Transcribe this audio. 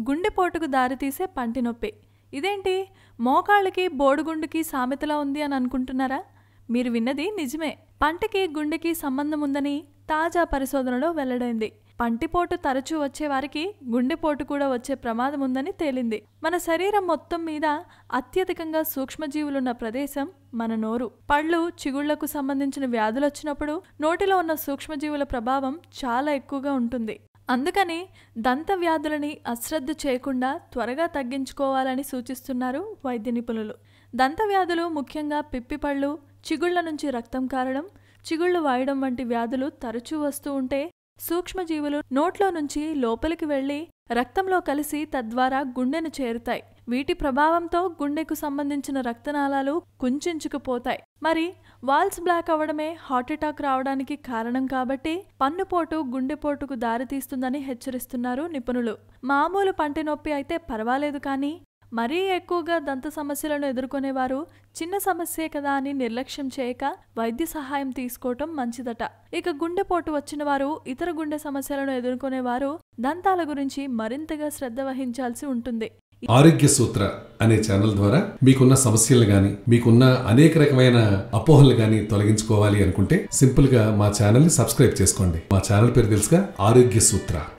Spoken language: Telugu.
గుండెపోటుకు దారితీసే పంటి నొప్పి. ఇదేంటి? మోకాళ్ళకి బోడుగుండుకి సామెతలా ఉంది అని అనుకుంటున్నారా? మీరు విన్నది నిజమే. పంటికి గుండెకి సంబంధం ఉందని తాజా పరిశోధనలో వెల్లడైంది. పంటిపోటు తరచూ వచ్చేవారికి గుండెపోటు కూడా వచ్చే ప్రమాదం ఉందని తేలింది. మన శరీరం మొత్తం మీద అత్యధికంగా సూక్ష్మజీవులున్న ప్రదేశం మన నోరు. పళ్ళు చిగుళ్ళకు సంబంధించిన వ్యాధులు వచ్చినప్పుడు నోటిలో ఉన్న సూక్ష్మజీవుల ప్రభావం చాలా ఎక్కువగా ఉంటుంది. అందుకని దంత వ్యాధులని అశ్రద్ధ చేయకుండా త్వరగా తగ్గించుకోవాలని సూచిస్తున్నారు వైద్య నిపుణులు. దంత వ్యాధులు ముఖ్యంగా పిప్పిపళ్ళు చిగుళ్ళ నుంచి రక్తం కారడం చిగుళ్ళు వాయడం వంటి వ్యాధులు తరచూ వస్తూ ఉంటే సూక్ష్మజీవులు నోట్లో నుంచి లోపలికి వెళ్ళి రక్తంలో కలిసి తద్వారా గుండెను చేరుతాయి. వీటి ప్రభావంతో గుండెకు సంబంధించిన రక్తనాళాలు కుంచుకుపోతాయి మరి వాల్స్ బ్లాక్ అవ్వడమే హార్ట్అటాక్ రావడానికి కారణం కాబట్టి పన్నుపోటు గుండెపోటుకు దారితీస్తుందని హెచ్చరిస్తున్నారు నిపుణులు. మామూలు పంటి నొప్పి అయితే పర్వాలేదు కానీ మరీ ఎక్కువగా దంత సమస్యలను ఎదుర్కొనేవారు చిన్న సమస్యే కదా అని నిర్లక్ష్యం చేయక వైద్య సహాయం తీసుకోవటం మంచిదట. ఇక గుండెపోటు వచ్చిన వారు ఇతర గుండె సమస్యలను ఎదుర్కొనేవారు దంతాల గురించి మరింతగా శ్రద్ధ వహించాల్సి ఉంటుంది. ఆరోగ్య సూత్ర అనే ఛానల్ ద్వారా మీకున్న సమస్యలు గాని మీకున్న అనేక రకమైన అపోహలు గాని తొలగించుకోవాలి అనుకుంటే సింపుల్గా మా ఛానల్ని సబ్స్క్రైబ్ చేసుకోండి. మా ఛానల్ పేరు తెలుసుగా ఆరోగ్య సూత్ర.